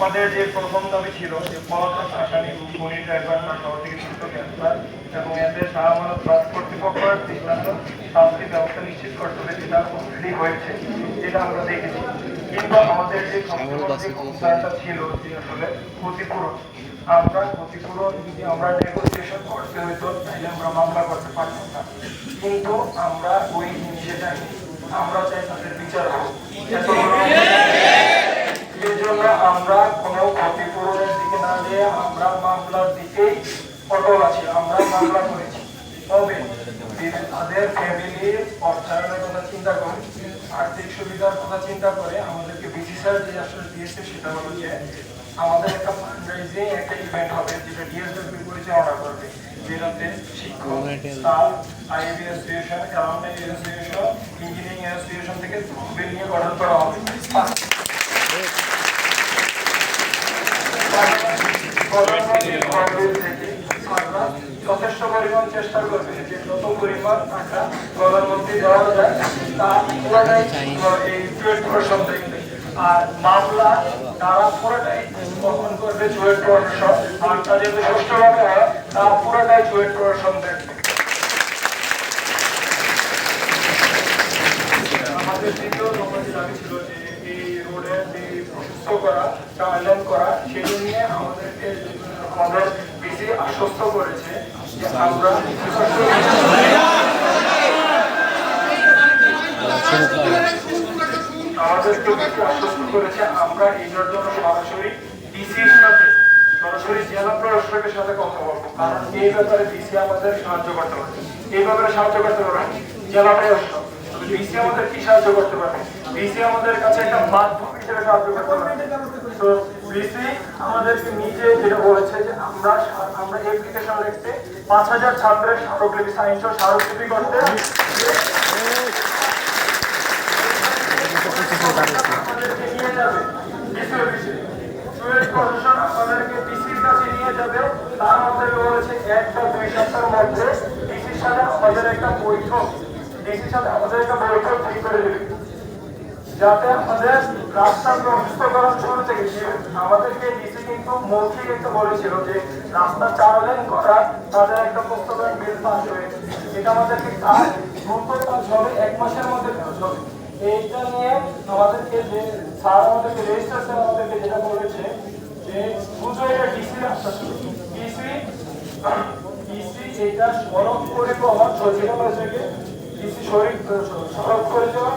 আমাদের যে প্রথম ছিল যে পলাতক আসামি গুণী ড্রাইভার সহ থেকে যুক্ত গ্রেপ্তার এবং এতে শাহমানত রাজ কর্তৃপক্ষের সিদ্ধান্ত শাস্তি ব্যবস্থা নিশ্চিত করতে হবে যেটা অলরেডি হয়েছে, যেটা আমরা দেখেছি। কিন্তু আমাদের যে যে ছিল, যে আসলে ক্ষতিপূরণ, আমরা ক্ষতিপূরণ যদি আমরা নেগোসিয়েশন করতে হইতো, তাহলে আমরা মামলা করতে পারতাম না। কিন্তু আমরা ওই জিনিসে আমরা চাই তাদের বিচার হোক। জন্য আমরা কোনো ক্ষতিপূরণের দিকে না দিয়ে আমরা মামলার দিকেই অটল আছি, আমরা মামলা করেছি। তবে তাদের ফ্যামিলির অর্থায়নের কথা চিন্তা করে, আর্থিক সুবিধার কথা চিন্তা করে, আমাদেরকে বিসি যে আসলে দিয়েছে সেটা হলো যে, আমাদের একটা ফান্ডরাইজিং একটা ইভেন্ট হবে, যেটা ডিএসডব্লিউ পরিচালনা করবে। যেটাতে শিক্ষক, staff I B association association engineering association থেকে নিয়ে গঠন করা হবে। যথেষ্ট পরিমাণ চেষ্টা করবে যে যত পরিমাণ টাকা প্রধানমন্ত্রী দেওয়া যায় তা পুরোটাই এই চুয়েট প্রশাসন দেখবে আর মামলা তারা পুরোটাই গ্রহণ করবে চুয়েট প্রশাসন আর তা যদি সুষ্ঠুভাবে হয় তা পুরোটাই চুয়েট প্রশাসন দেখবে আমাদের দ্বিতীয় নম্বর দাবি ছিল যে এই রোডের যে প্রশস্ত করা টার্ন করা সেটি নিয়ে আমাদেরকে আমাদের বিসি আশ্বস্ত করেছে যে আমরা আশ্বস্ত করেছে, আমরা এইটার জন্য সরাসরি সাথে, সরাসরি জেলা প্রশাসকের সাথে কথা বলব। কারণ এই ব্যাপারে আমাদের সাহায্য করতে পারে। এই ব্যাপারে সাহায্য করতে পারে জেলা প্রশাসক বিসি আমাদের কি সাহায্য করতে পারে? বিসি আমাদের কাছে একটা মাধ্যম হিসেবে সাহায্য করতে পারে। তো আমাদেরকে নিজে যেটা বলেছে যে আমরা আমরা অ্যাপ্লিকেশন লিখতে পাঁচ হাজার ছাত্রের স্মারকলিপি ও স্মারকলিপি করতে নিয়ে যাবে। অফিসে চুয়েট প্রশাসন আমাদেরকে ডিসির কাছে যাবে। তার মধ্যে বলেছে এক বা দুই সপ্তাহের মধ্যে ডিসির সাথে আমাদের একটা বৈঠক। ডিসির সাথে আমাদের একটা বৈঠক ঠিক করে দেবে। যাতে আমাদের রাস্তা প্রশস্তকরণ শুরু থেকে আমাদেরকে ডিসি কিন্তু মৌখিক একটা বলেছিল যে রাস্তা চার লেন করা, তাদের একটা প্রস্তাবের বিল পাস হয়েছে এটা আমাদেরকে কাজ দ্রুত কাজ হবে এক মাসের মধ্যে কাজ হবে। এইটা নিয়ে আমাদেরকে যে স্যার আমাদেরকে রেজিস্টার স্যার আমাদেরকে যেটা বলেছে যে শুধু এটা ডিসি রাস্তা ডিসি ডিসি এটা সড়ক পরিবহন সচিবালয় থেকে ডিসি শরীর সড়ক পরিবহন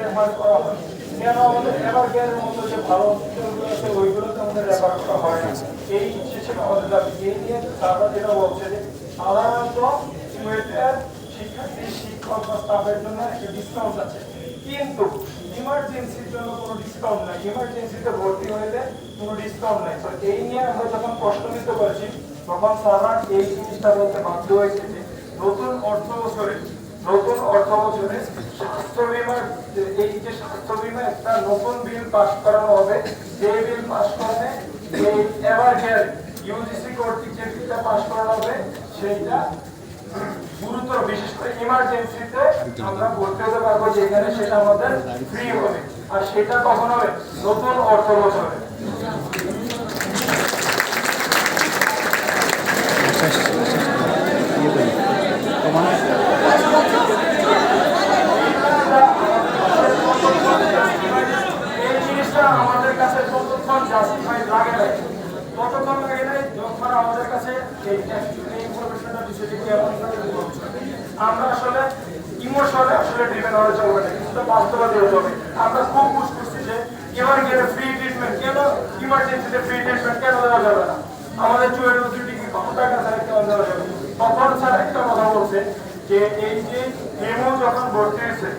রেফার করা হয়। কেন আমাদের এবার জ্ঞানের মতো যে ভালো হসপিটালগুলো আছে, ওইগুলোতে আমাদের রেফার করা হয় না। এই হিসেবে আমাদের দাবি এই নিয়ে তারা যেটা বলছে যে সাধারণত চুয়েটের শিক্ষার্থী, শিক্ষক বা স্টাফের জন্য একটা ডিসকাউন্ট আছে। কিন্তু ইমার্জেন্সির জন্য কোনো ডিসকাউন্ট নাই। ইমার্জেন্সিতে ভর্তি হইলে কোনো ডিসকাউন্ট নাই। এই নিয়ে আমরা যখন প্রশ্ন দিতে পারছি তখন স্যাররা এই জিনিসটা বলতে বাধ্য হয়েছে যে নতুন অর্থ বছরে নতুন অর্থ বছরে স্বাস্থ্য বিমার এই যে স্বাস্থ্য বিমা, একটা নতুন বিল পাস করানো হবে। যে বিল পাস করলে এই এভার ইউজিসি কর্তৃক যে বিলটা পাস করানো হবে, সেইটা গুরুতর, বিশেষ করে ইমার্জেন্সিতে আমরা ভর্তি হতে পারব যেখানে সেটা আমাদের ফ্রি হবে। আর সেটা কখন হবে, নতুন অর্থ বছরে এই জিনিসটা আমাদের কাছে ততক্ষণ জাস্টিফাইড লাগে নাই ততক্ষণ লাগে নাই যখন আমাদের কাছে আমরা আসলে ইমোশনে আসলে ডিপেন্ড হয়ে চলবে না কিছুটা বাস্তবতা হবে। আমরা খুব বুঝ করছি যে এবার গেলে ফ্রি ট্রিটমেন্ট কেন ইমার্জেন্সিতে ফ্রি ট্রিটমেন্ট কেন দেওয়া যাবে না? আমাদের চুয়ের ডিউটি কি কত টাকা ছাড়া কেন দেওয়া যাবে তখন স্যার একটা কথা বলছে যে এই যে হেমো যখন ভর্তি হয়েছে